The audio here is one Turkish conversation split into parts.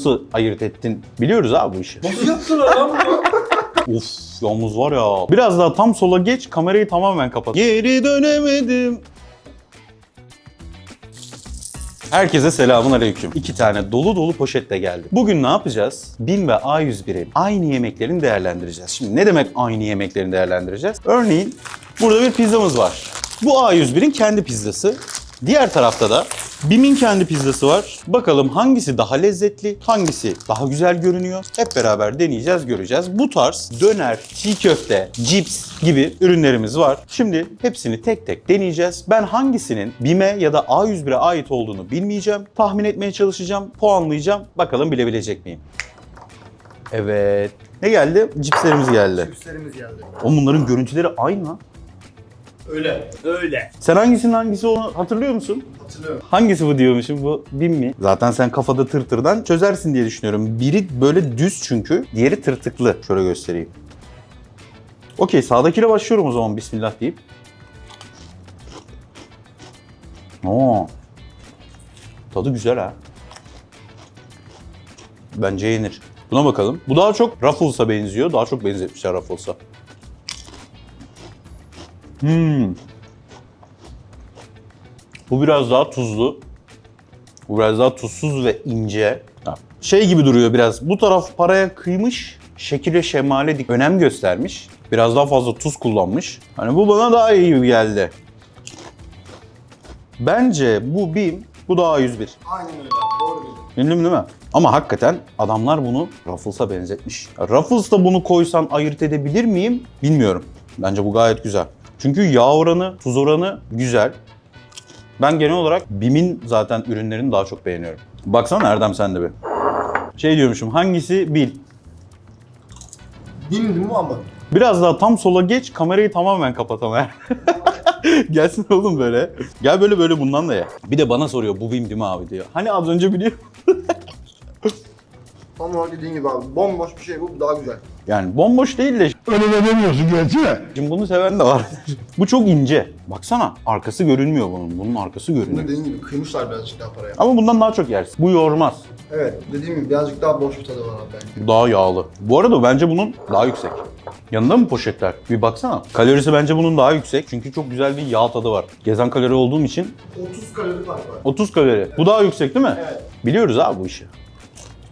nasıl ayırt ettin? Biliyoruz abi bu işi. Nasıl yaptılar lan bunu? Of yalnız var ya. Biraz daha tam sola geç kamerayı tamamen kapat. Geri dönemedim. Herkese selamun aleyküm. İki tane dolu dolu poşetle geldi. Bugün ne yapacağız? BİM ve A101'in aynı yemeklerini değerlendireceğiz. Şimdi ne demek aynı yemeklerini değerlendireceğiz? Örneğin burada bir pizzamız var. Bu A101'in kendi pizzası. Diğer tarafta da BİM'in kendi pizzası var. Bakalım hangisi daha lezzetli, hangisi daha güzel görünüyor. Hep beraber deneyeceğiz, göreceğiz. Bu tarz döner, çiğ köfte, cips gibi ürünlerimiz var. Şimdi hepsini tek tek deneyeceğiz. Ben hangisinin BİM'e ya da A101'e ait olduğunu bilmeyeceğim. Tahmin etmeye çalışacağım, puanlayacağım. Bakalım bilebilecek miyim? Evet. Ne geldi? Cipslerimiz geldi. Üstlerimiz geldi. Oğlum bunların görüntüleri aynı lan. Öyle. Öyle. Sen hangisinin hangisi onu hatırlıyor musun? Hatırlıyorum. Hangisi bu diyormuşum bu bin mi? Zaten sen kafada tırtırdan çözersin diye düşünüyorum. Biri böyle düz çünkü, diğeri tırtıklı. Şöyle göstereyim. Okey sağdakiyle başlıyorum o zaman bismillah deyip. Oo. Tadı güzel ha. Bence yenir. Buna bakalım. Bu daha çok Ruffles'a benziyor. Daha çok benzetmişler Ruffles'a. Hmm. Bu biraz daha tuzlu. Bu biraz daha tuzsuz ve ince. Ha, Şey gibi duruyor biraz. Bu taraf paraya kıymış, şekile şemale dik önem göstermiş. Biraz daha fazla tuz kullanmış. Hani bu bana daha iyi gibi geldi. Bence bu BİM, bu da A101. Aynen öyle. Doğru bildin. Bildim değil mi? Ama hakikaten adamlar bunu Ruffles'a benzetmiş. Ruffles'ta bunu koysan ayırt edebilir miyim? Bilmiyorum. Bence bu gayet güzel. Çünkü yağ oranı, tuz oranı güzel. Ben genel olarak BİM'in zaten ürünlerini daha çok beğeniyorum. Baksana Erdem sen de bir. Şey diyormuşum hangisi bil. Bildim mi ama? Biraz daha tam sola geç kamerayı tamamen kapat ama. Gelsin oğlum böyle. Gel böyle böyle bundan da ye. Bir de bana soruyor bu BİM değil mi abi diyor. Hani az önce biliyor. Tam olarak dediğin gibi abi. Bomboş bir şey bu. Daha güzel. Yani bomboş değil de Öyle de demiyorsun gerçi de. Şimdi bunu seven de var. Bu çok ince. Baksana arkası görünmüyor bunun. Bunun arkası görünüyor. Dediğin gibi kıymışlar birazcık daha paraya. Ama bundan daha çok yersin. Bu yormaz. Evet. Dediğim gibi birazcık daha boş bir tadı var abi belki. Bu daha yağlı. Bu arada bence bunun daha yüksek. Yanında mı poşetler? Bir baksana. Kalorisi bence bunun daha yüksek. Çünkü çok güzel bir yağ tadı var. Gezen kalori olduğum için 30 kalori var. 30 kalori. Bu daha yüksek değil mi? Evet. Biliyoruz abi bu işi.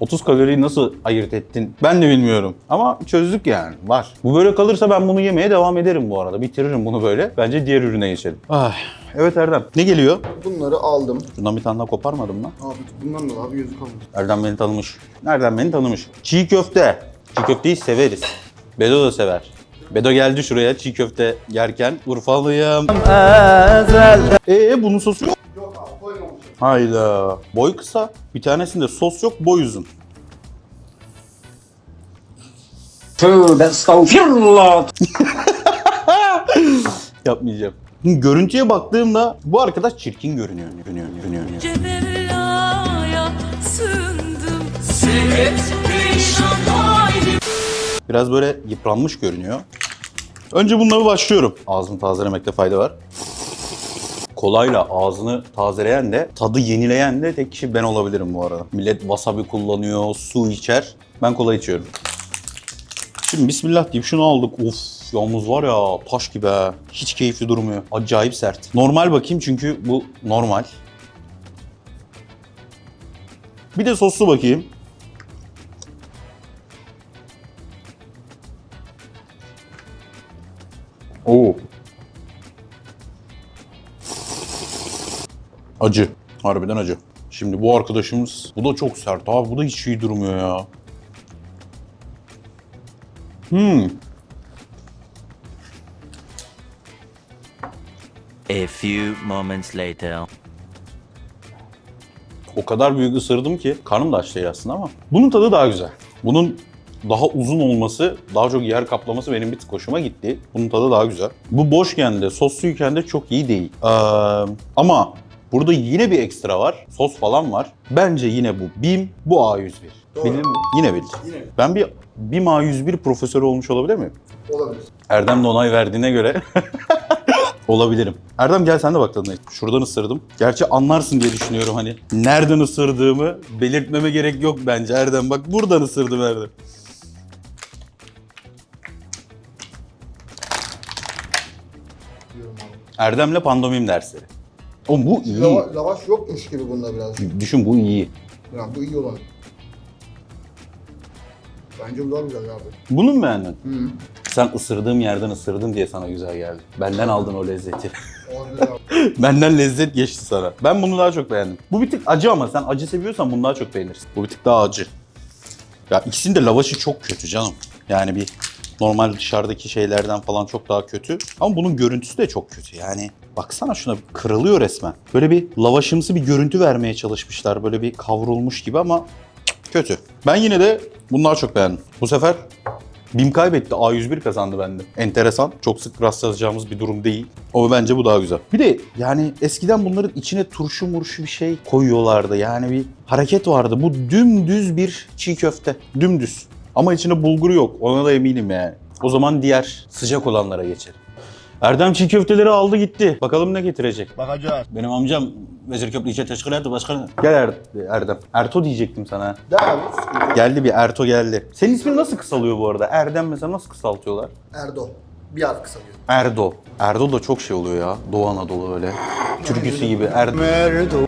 30 kaloriyi nasıl ayırt ettin? Ben de bilmiyorum. Ama çözdük yani. Var. Bu böyle kalırsa ben bunu yemeye devam ederim bu arada. Bitiririm bunu böyle. Bence diğer ürüne geçelim. Ay. Evet Erdem. Ne geliyor? Bunları aldım. Şundan bir tane daha koparmadım mı? Abi bundan da abi gözü kalmış. Erdem beni tanımış. Erdem beni tanımış. Çiğ köfte. Çiğ köfteyi severiz. Bedo da sever. Bedo geldi şuraya çiğ köfte yerken. Urfalıyım. Ee bunun sosu yok. Hayda. Boy kısa. Bir tanesinde sos yok, boy uzun. Tövbe estağfirullah. Yapmayacağım. Görüntüye baktığımda bu arkadaş çirkin görünüyor. görünüyor, görünüyor. Mevla'ya sığındım Sebep perişan halim Biraz böyle yıpranmış görünüyor. Önce bununla bir başlıyorum. Ağzını tazelemekte fayda var. Kolayla ağzını tazeleyen de, tadı yenileyen de tek kişi ben olabilirim bu arada. Millet wasabi kullanıyor, su içer. Ben kola içiyorum. Şimdi bismillah deyip şunu aldık. Of yalnız var ya taş gibi ha. Hiç keyifli durmuyor. Acayip sert. Normal bakayım çünkü bu normal. Bir de soslu bakayım. Acı. Harbiden acı. Şimdi bu arkadaşımız, bu da çok sert abi. Bu da hiç iyi durmuyor ya. Hmm. A few moments later. O kadar büyük ısırdım ki karnım da aç değil aslında ama. Bunun tadı daha güzel. Bunun daha uzun olması, daha çok yer kaplaması benim bir tık hoşuma gitti. Bunun tadı daha güzel. Bu boşken de, sosluyken de çok iyi değil. Ee, ama burada yine bir ekstra var. Sos falan var. Bence yine bu BİM, bu A101. Doğru. Bildin mi? Yine bildin. Yine. Ben bir BİM A101 profesörü olmuş olabilir miyim? Olabilir. Erdem de onay verdiğine göre Olabilirim. Erdem gel sen de bak tadına. Şuradan ısırdım. Gerçi anlarsın diye düşünüyorum hani. Nereden ısırdığımı belirtmeme gerek yok bence Erdem. Bak buradan ısırdım Erdem. Erdem'le pandomim dersleri. Oğlum bu iyi. Lava, lavaş yokmuş gibi bunda birazcık. Düşün bu iyi. Yani bu iyi olan. Bence bu daha güzel abi. Bunu mu beğendin? Hı. Sen ısırdığım yerden ısırdın diye sana güzel geldi. Benden aldın o lezzeti. Abi. Benden lezzet geçti sana. Ben bunu daha çok beğendim. Bu bir tık acı ama sen acı seviyorsan bunu daha çok beğenirsin. Bu bir tık daha acı. Ya ikisinin de lavaşı çok kötü canım. Yani bir normal dışarıdaki şeylerden falan çok daha kötü. Ama bunun görüntüsü de çok kötü. Yani baksana şuna kırılıyor resmen. Böyle bir lavaşımsı bir görüntü vermeye çalışmışlar. Böyle bir kavrulmuş gibi ama kötü. Ben yine de bunu daha çok beğendim. Bu sefer BİM kaybetti. A101 kazandı bende. Enteresan. Çok sık rastlayacağımız bir durum değil. Ama bence bu daha güzel. Bir de yani eskiden bunların içine turşu murşu bir şey koyuyorlardı. Yani bir hareket vardı. Bu dümdüz bir çiğ köfte. Dümdüz. Ama içinde bulgur yok. Ona da eminim yani. O zaman diğer sıcak olanlara geçelim. Erdem çiğ köfteleri aldı gitti. Bakalım ne getirecek. Bakacağız. Benim amcam Vezir Köprü İlçe Teşkilatı Başkanı. Gel Er- Erdem. Erto diyecektim sana. De abi. sıkıntı yok. Geldi bir Erto geldi. Senin ismin nasıl kısalıyor bu arada? Erdem mesela nasıl kısaltıyorlar? Erdo. Bir harf kısalıyor. Erdo. Erdo da çok şey oluyor ya. Doğu Anadolu öyle. Türküsü gibi. Erdo.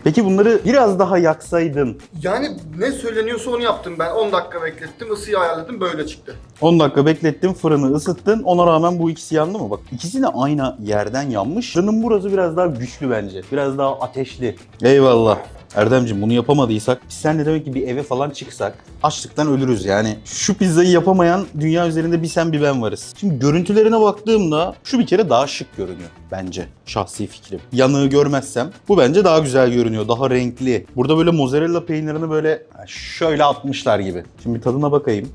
Peki bunları biraz daha yaksaydın. Yani ne söyleniyorsa onu yaptım ben. 10 dakika beklettim, ısıyı ayarladım böyle çıktı. 10 dakika beklettin, fırını ısıttın. Ona rağmen bu ikisi yandı mı? Bak ikisi de aynı yerden yanmış. Fırının burası biraz daha güçlü bence. Biraz daha ateşli. Eyvallah. Erdemciğim bunu yapamadıysak biz seninle demek ki bir eve falan çıksak açlıktan ölürüz yani. Şu pizzayı yapamayan dünya üzerinde bir sen bir ben varız. Şimdi görüntülerine baktığımda şu bir kere daha şık görünüyor bence. Şahsi fikrim. Yanığı görmezsem bu bence daha güzel görünüyor. Daha renkli. Burada böyle mozzarella peynirini böyle şöyle atmışlar gibi. Şimdi bir tadına bakayım.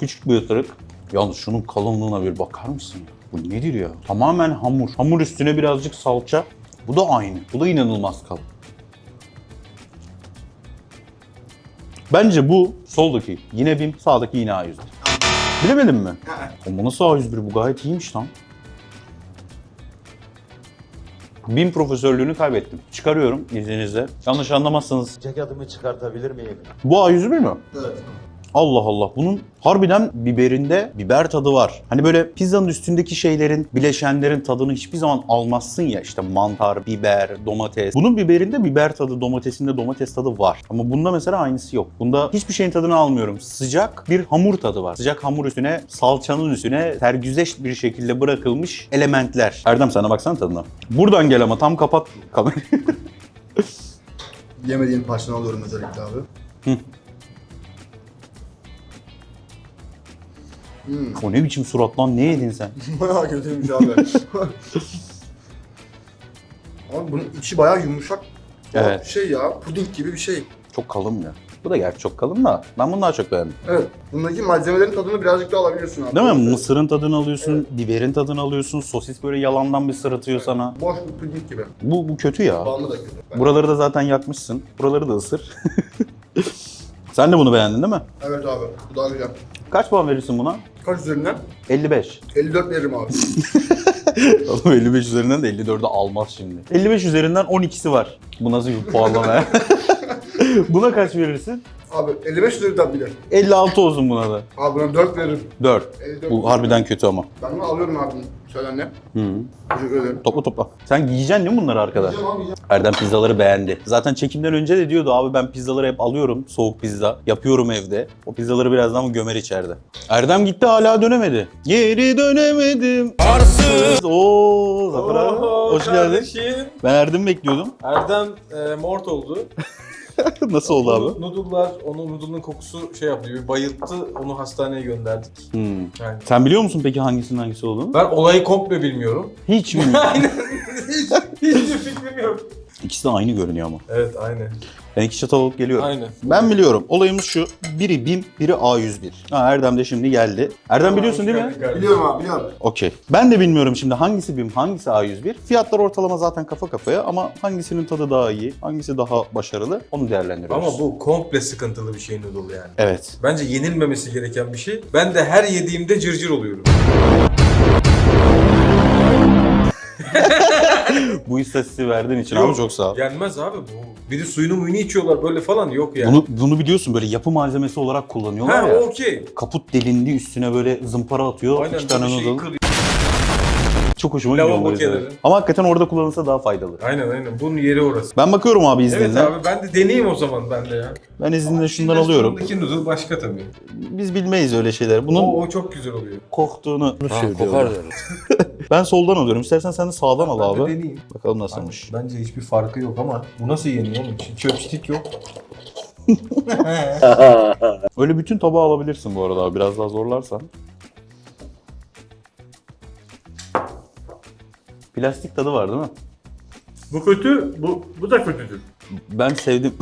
Küçük bir ısırık. Yalnız şunun kalınlığına bir bakar mısın? Bu nedir ya? Tamamen hamur. Hamur üstüne birazcık salça. Bu da aynı. Bu da inanılmaz kalın. Bence bu soldaki yine BİM, sağdaki yine A101. Bilemedin mi? Ama nasıl A101 bu gayet iyiymiş lan. BİM profesörlüğünü kaybettim. Çıkarıyorum izninizle. Yanlış anlamazsanız Ceketimi çıkartabilir miyim? bu A101 mi? Evet. Allah Allah. Bunun harbiden biberinde biber tadı var. Hani böyle pizzanın üstündeki şeylerin, bileşenlerin tadını hiçbir zaman almazsın ya. İşte mantar, biber, domates. Bunun biberinde biber tadı, domatesinde domates tadı var. Ama bunda mesela aynısı yok. Bunda hiçbir şeyin tadını almıyorum. Sıcak bir hamur tadı var. Sıcak hamur üstüne, salçanın üstüne tergüzeş bir şekilde bırakılmış elementler. Erdem sana baksana tadına. Buradan gel ama tam kapat kamerayı. Yemediğim parçanı alıyorum özellikle abi. O ne biçim surat lan ne yedin sen? Bayağı kötüymüş abi. abi bunun içi bayağı yumuşak. Evet. Şey ya, puding gibi bir şey. Çok kalın ya. Bu da gerçi çok kalın da ben bunu daha çok beğendim. Evet. Bundaki malzemelerin tadını birazcık daha alabiliyorsun abi. Değil mi? Mısırın tadını alıyorsun, biberin tadını alıyorsun, sosis böyle yalandan bir sırıtıyor sana. Boş bir puding gibi. Bu, bu kötü ya. Bandı da kötü. Ben- Buraları da zaten yakmışsın. Buraları da ısır. Sen de bunu beğendin değil mi? Evet abi, bu daha güzel. Kaç puan verirsin buna? Kaç üzerinden? 55. 54 veririm abi. Oğlum 55 üzerinden de 54'ü almaz şimdi. 55 üzerinden 12'si var. Bu nasıl bir puanlama ya? buna kaç verirsin? Abi 55 üzerinden bile. 56 olsun buna da. Abi buna 4 veririm. 4. 54 Bu harbiden kötü ama. Ben bunu alıyorum abi. Söyle anne. Hı. Teşekkür ederim. Topla topla. Sen giyeceksin değil mi bunları arkada? Yiyeceğim abi yiyeceğim. Erdem pizzaları beğendi. Zaten çekimden önce de diyordu abi ben pizzaları hep alıyorum. Soğuk pizza. Yapıyorum evde. O pizzaları birazdan mı gömer içeride. Erdem gitti hala dönemedi. Geri dönemedim. Arsız. Oo Zafer abi. Oho, Hoş geldin. kardeşim. Ben Erdem'i bekliyordum. Erdem e, mort oldu. Nasıl oldu abi? Noodle'lar, onun noodle'ın kokusu şey yaptı, bir bayılttı. Onu hastaneye gönderdik. Hmm. Yani Sen biliyor musun peki hangisinin hangisi olduğunu? ben olayı komple bilmiyorum. Hiç mi? hiç, hiçbir fikrim yok. İkisi de aynı görünüyor ama. Evet, aynen. Ben iki çatal alıp geliyorum. Aynen. Ben biliyorum. Olayımız şu. Biri BİM, biri A101. Ha, Erdem de şimdi geldi. Erdem biliyorsun değil mi? Biliyorum abi biliyorum. Okey. Ben de bilmiyorum şimdi hangisi BİM, hangisi A101. Fiyatlar ortalama zaten kafa kafaya ama hangisinin tadı daha iyi, hangisi daha başarılı onu değerlendiriyoruz. Ama bu komple sıkıntılı bir şey noodle yani. Evet. Bence yenilmemesi gereken bir şey. Ben de her yediğimde cırcır oluyorum. Bu istatistiği verdiğin için abi çok sağ ol. Yenmez abi bu. Bir de suyunu muyunu içiyorlar böyle falan yok yani. Bunu, bunu biliyorsun böyle yapı malzemesi olarak kullanıyorlar ha ya. okey. Kaput delindi üstüne böyle zımpara atıyor. Aynen iki tane kırıyor. Çok hoşuma Lavabo gidiyor bu yüzden. kenarı. Ama hakikaten orada kullanılsa daha faydalı. Aynen aynen bunun yeri orası. Ben bakıyorum abi izninle. Evet abi ben de deneyeyim o zaman ben de ya. Ben izninle şundan alıyorum. Sondaki noodle başka tabii. Biz bilmeyiz öyle şeyleri. Bunun O, o çok güzel oluyor. koktuğunu söylüyorlar. Ben soldan alıyorum. İstersen sen de sağdan al Ben de abi. deneyeyim. Bakalım nasılmış. Bence hiçbir farkı yok ama bu nasıl yeniyor oğlum? Chopstick yok. Öyle bütün tabağı alabilirsin bu arada abi. Biraz daha zorlarsan. Plastik tadı var değil mi? Bu kötü, bu, bu da kötüdür. Ben sevdim.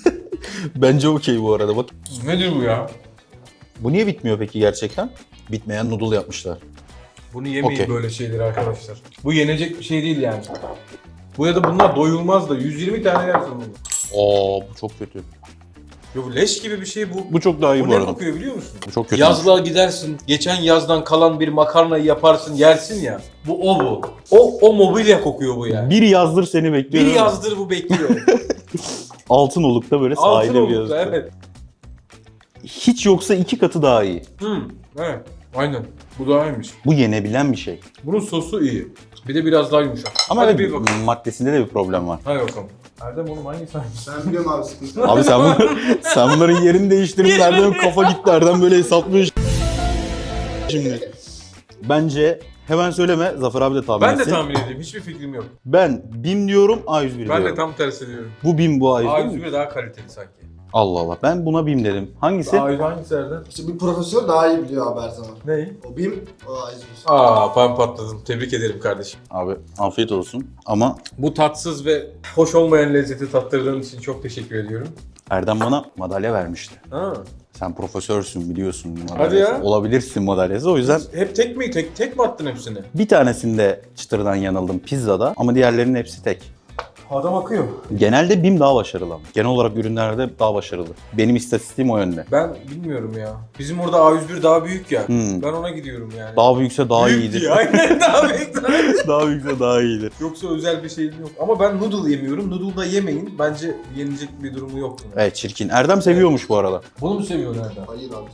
Bence okey bu arada. Bak Nedir bu ya? bu niye bitmiyor peki gerçekten? Bitmeyen noodle yapmışlar. Bunu yemeyin Okey. böyle şeyleri arkadaşlar. Bu yenecek bir şey değil yani. Bu ya da bunlar doyulmaz da 120 tane yersin bunu. Oo bu çok kötü. Bu leş gibi bir şey bu. Bu çok daha iyi Bu bu, ne arada. kokuyor biliyor musun? Bu çok kötü. Yazlığa gidersin, geçen yazdan kalan bir makarnayı yaparsın, yersin ya. Bu o bu. O, o mobilya kokuyor bu yani. Bir yazdır seni bekliyor. Bir yazdır bu bekliyor. Altın olukta böyle Altın sahilde bir yazdır. evet. Hiç yoksa iki katı daha iyi. Hmm, evet. Aynen. Bu daha iyiymiş. Bu yenebilen bir şey. Bunun sosu iyi. Bir de biraz daha yumuşak. Ama Hadi evet, bir bakalım. maddesinde de bir problem var. Hadi bakalım. Erdem oğlum hangisi hangisi? Ben biliyorum abi sıkıntı. Abi sen, bunlar, sen bunların yerini değiştirip nereden kafa gitti nereden böyle hesaplıyor şimdi. Bence hemen söyleme Zafer abi de tahmin Ben de etsin. tahmin edeyim. Hiçbir fikrim yok. Ben BİM diyorum A101 Ben diyorum. de tam tersi diyorum. Bu BİM bu A101 mi? A101 daha kaliteli sanki. Allah Allah ben buna BİM dedim. Hangisi? A101 hangisi Erdem? İşte bir profesör daha iyi biliyor abi her zaman. Ne? O BİM, o A101. Aa ben patladım. Tebrik ederim kardeşim. Abi afiyet olsun ama Bu tatsız ve hoş olmayan lezzeti tattırdığın için çok teşekkür ediyorum. Erdem bana madalya vermişti. Ha. Sen profesörsün biliyorsun madalyası. Hadi ya. Olabilirsin madalyası o yüzden Hep tek mi? Tek tek mi attın hepsini? bir tanesinde çıtırdan yanıldım pizzada ama diğerlerinin hepsi tek. Adam akıyor. Genelde BİM daha başarılı ama. Genel olarak ürünlerde daha başarılı. Benim istatistiğim o yönde. Ben bilmiyorum ya. Bizim orada A101 daha büyük ya. Hmm. Ben ona gidiyorum yani. Daha büyükse daha Büyük iyidir. diye, Aynen daha büyük daha iyi. daha büyükse daha iyidir. Yoksa özel bir şeyim yok. Ama ben noodle yemiyorum. Noodle da yemeyin. Bence yenilecek bir durumu yok. bunun. Evet çirkin. Erdem seviyormuş bu arada. Bunu mu seviyorsun Erdem? Hayır abi.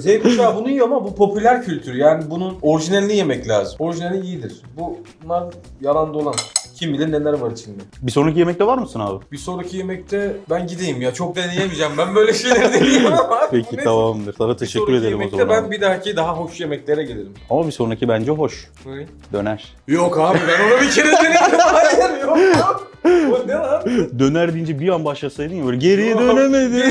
Z kuşağı bunu yiyor ama bu popüler kültür. Yani bunun orijinalini yemek lazım. Orijinali iyidir. Bu bunlar yalan dolan. Kim bilir neler var içinde. Bir sonraki yemekte var mısın abi? Bir sonraki yemekte ben gideyim ya. Çok deneyemeyeceğim. Ben böyle şeyler deneyemem ama. Peki Neyse. tamamdır. Sana teşekkür ederim o yemekte zaman. ben abi. bir dahaki daha hoş yemeklere gelirim. Ama bir sonraki bence hoş. Ne? Döner. Yok abi ben onu bir kere denedim. Hayır yok yok. O ne lan? Döner deyince bir an başlasaydın ya böyle geriye Yok. dönemedi.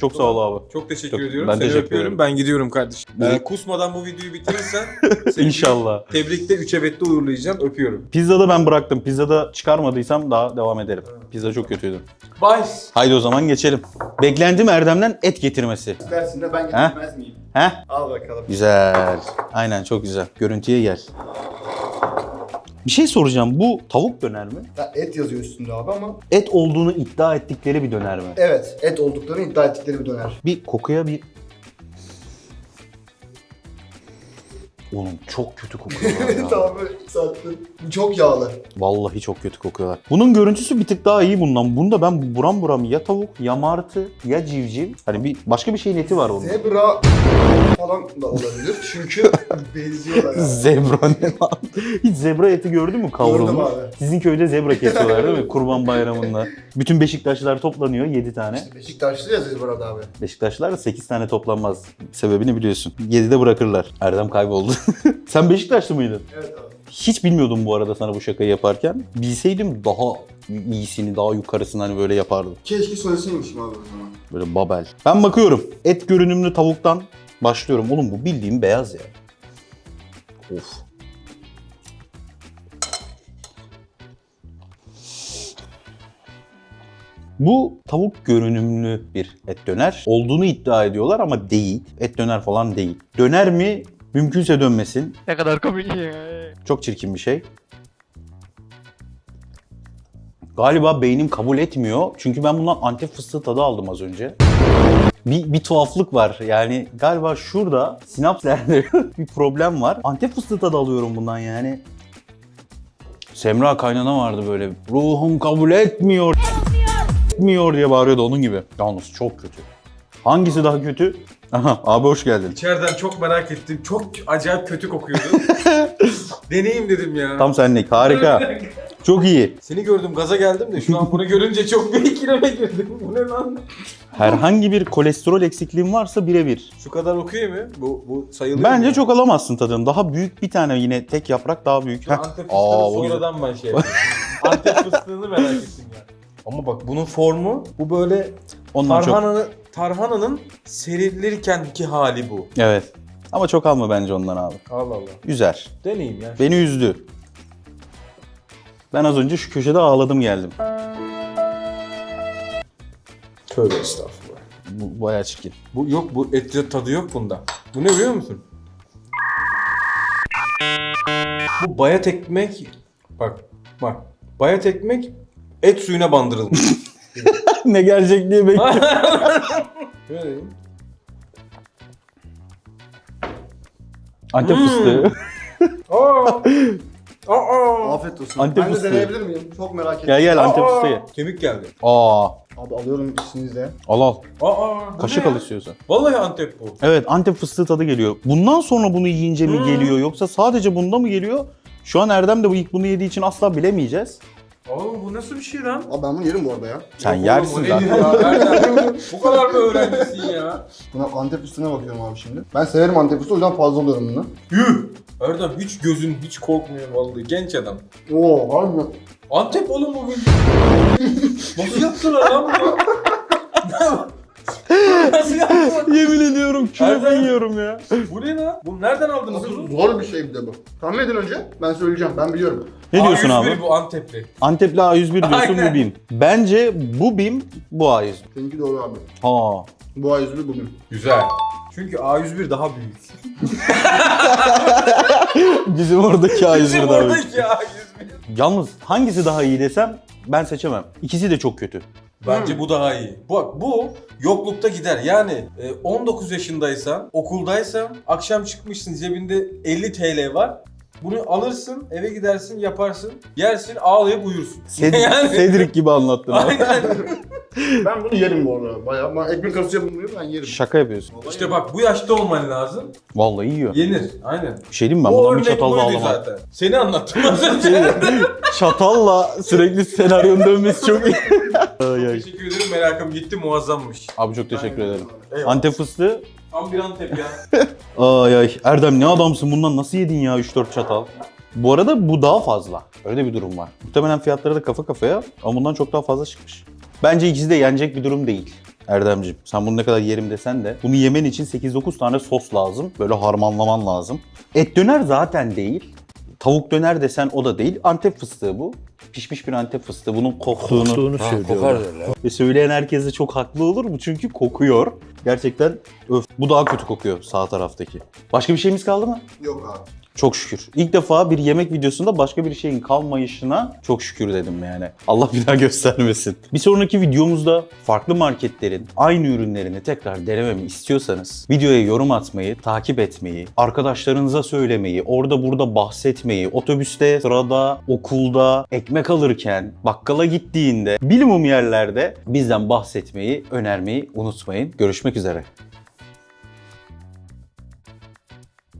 Çok sağ ol abi. Çok teşekkür Çok- ediyorum. ben Seni teşekkür öpüyorum. ederim. Ben gidiyorum kardeşim. Ee, kusmadan bu videoyu bitirirsen seni İnşallah. Tebrikte 3 evet'te uğurlayacağım. Öpüyorum. Pizzada ben bıraktım. Pizzada çıkarmadıysam daha devam ederim. Pizza çok kötüydü. Bye. Haydi o zaman geçelim. Beklentim Erdem'den et getirmesi. İstersin de ben Ha? getirmez miyim? Heh? Al bakalım. Güzel. Aynen çok güzel. Görüntüye gel. Bir şey soracağım. Bu tavuk döner mi? Ya et yazıyor üstünde abi ama Et olduğunu iddia ettikleri bir döner mi? evet et olduklarını iddia ettikleri bir döner. Bir kokuya bir... Oğlum çok kötü kokuyorlar ya. tamam böyle çok yağlı. Vallahi çok kötü kokuyorlar. Bunun görüntüsü bir tık daha iyi bundan. Bunda ben buram buram ya tavuk ya martı ya civciv. Hani bir başka bir şeyin eti var bunda. Zebra falan da olabilir. Çünkü benziyorlar yani. Zebra ne lan? Hiç zebra eti gördün mü kavrulmuş? Gördüm abi. Sizin köyde zebra kesiyorlar değil mi? Kurban bayramında. Bütün Beşiktaşlılar toplanıyor 7 tane. Beşiktaşlı ya Zebra'da abi. Beşiktaşlılar da 8 tane toplanmaz. Sebebini biliyorsun. 7'de bırakırlar. Erdem kayboldu. Sen Beşiktaşlı mıydın? Evet abi. Hiç bilmiyordum bu arada sana bu şakayı yaparken. Bilseydim daha iyisini, daha yukarısını hani böyle yapardım. Keşke söyleseymişim abi o zaman. Böyle babel. Ben bakıyorum. Et görünümlü tavuktan başlıyorum. Oğlum bu bildiğim beyaz ya. Of. Bu tavuk görünümlü bir et döner. Olduğunu iddia ediyorlar ama değil. Et döner falan değil. Döner mi? Mümkünse dönmesin. Ne kadar komik ya. Çok çirkin bir şey. Galiba beynim kabul etmiyor. Çünkü ben bundan antep fıstığı tadı aldım az önce. Bir, bir tuhaflık var. Yani galiba şurada sinapslerde bir problem var. Antep fıstığı tadı alıyorum bundan yani. Semra kaynana vardı böyle. Ruhum kabul etmiyor. Etmiyor diye bağırıyordu onun gibi. Yalnız çok kötü. Hangisi daha kötü? Aha abi hoş geldin. İçeriden çok merak ettim. Çok acayip kötü kokuyordu. Deneyim dedim ya. Tam senlik harika. Çok iyi. Seni gördüm gaza geldim de şu an bunu görünce çok bir ikileme girdim. Bu ne lan? Herhangi bir kolesterol eksikliğin varsa birebir. Şu kadar okuyor mu? Bu, bu sayılıyor Bence mu? çok alamazsın tadını. Daha büyük bir tane yine tek yaprak daha büyük. Heh. Antep fıstığını Aa, o güzel. sonradan ben şey. Antep fıstığını merak ettim ya. Ama bak bunun formu bu böyle Ondan çok. tarhananın tarhananın serilirkenki hali bu. Evet. Ama çok alma bence ondan abi. Allah Allah. Üzer. Deneyeyim ya. Beni üzdü. Ben az önce şu köşede ağladım geldim. Tövbe estağfurullah. Bu bayağı çirkin. Bu yok bu et tadı yok bunda. Bu ne biliyor musun? Bu bayat ekmek bak bak bayat ekmek et suyuna bandırılmış. ne gelecek diye bekliyorum. Şöyle. Antep Hmm. fıstığı. Aa! Aa! Afiyet olsun. Antep ben de fıstığı. deneyebilir miyim? Çok merak ettim. gel gel Antep Aa! fıstığı ye. Kemik geldi. Aa, Abi alıyorum isminizle. al al. Aa! bu Kaşık ne al ya? istiyorsan. Vallahi Antep bu. Evet Antep fıstığı tadı geliyor. Bundan sonra bunu yiyince mi Hmm. geliyor yoksa sadece bunda mı geliyor? Şu an Erdem de bu ilk bunu yediği için asla bilemeyeceğiz. Oğlum bu nasıl bir şey lan? Abi ben bunu yerim bu arada ya. Sen Yok yersin oğlum, o zaten. nedir ya? Nereden? bu kadar mı öğrencisin ya? Buna Antep fıstığına bakıyorum abi şimdi. Ben severim Antep fıstığı o yüzden fazla alıyorum bunu. Yuh! Erdem hiç gözün hiç korkmuyor vallahi genç adam. Oo harbi? Antep oğlum bu bildiğin. Nasıl yaptılar lan bunu? Nasıl? Yemin ediyorum Erdem. yiyorum ya. Bu ne lan? Bu nereden aldınız bunu? zor bir şey bir de bu. Tahmin edin önce. Ben söyleyeceğim. Ben biliyorum. Ne diyorsun A101 abi? bu Antepli. Antepli A101 diyorsun Aynen. bu BİM. Bence bu BİM bu A101. Seninki doğru abi. Ha. Bu A101 bugün. Güzel. Çünkü A101 daha büyük. Bizim oradaki A101 daha büyük. oradaki A101. Yalnız hangisi daha iyi desem ben seçemem. İkisi de çok kötü. Bence bu daha iyi. Bak bu yoklukta gider. Yani e, 19 yaşındaysan, okuldaysan, akşam çıkmışsın cebinde 50 TL var. Bunu alırsın, eve gidersin, yaparsın, yersin, ağlayıp uyursun. Ced- Yani- Cedric gibi anlattın. abi. Aynen. Ben bunu yerim bu arada. Bayağı. Ben ekmek arası yapılmıyor ben yerim. Şaka yapıyorsun. işte bak bu yaşta olman lazım. Vallahi yiyor. Yenir. Aynen. Bir şey diyeyim mi? ben o bundan bir örnek çatal buydu zaten. Seni anlattım az önce. Çatalla sürekli senaryonun dönmesi çok iyi. Ay, ay. Teşekkür ederim merakım gitti muazzammış. Abi çok teşekkür ederim. Eyvallah. Antep fıstığı. Tam bir Antep ya. Ay ay. Erdem ne adamsın bundan nasıl yedin ya 3-4 çatal? Bu arada bu daha fazla. Öyle bir durum var. Muhtemelen fiyatları da kafa kafaya ama bundan çok daha fazla çıkmış. Bence ikisi de yenecek bir durum değil. Erdemciğim sen bunu ne kadar yerim desen de bunu yemen için 8-9 tane sos lazım. Böyle harmanlaman lazım. Et döner zaten değil. Tavuk döner desen o da değil. Antep fıstığı bu. Pişmiş bir Antep fıstığı. Bunun koktuğunu, Ve söyleyen herkes de çok haklı olur mu? Çünkü kokuyor. Gerçekten öf. Bu daha kötü kokuyor sağ taraftaki. Başka bir şeyimiz kaldı mı? Yok abi. Çok şükür. İlk defa bir yemek videosunda başka bir şeyin kalmayışına çok şükür dedim yani. Allah bir daha göstermesin. Bir sonraki videomuzda farklı marketlerin aynı ürünlerini tekrar denememi istiyorsanız videoya yorum atmayı, takip etmeyi, arkadaşlarınıza söylemeyi, orada burada bahsetmeyi, otobüste, sırada, okulda, ekmek alırken, bakkala gittiğinde, bilimum yerlerde bizden bahsetmeyi, önermeyi unutmayın. Görüşmek üzere.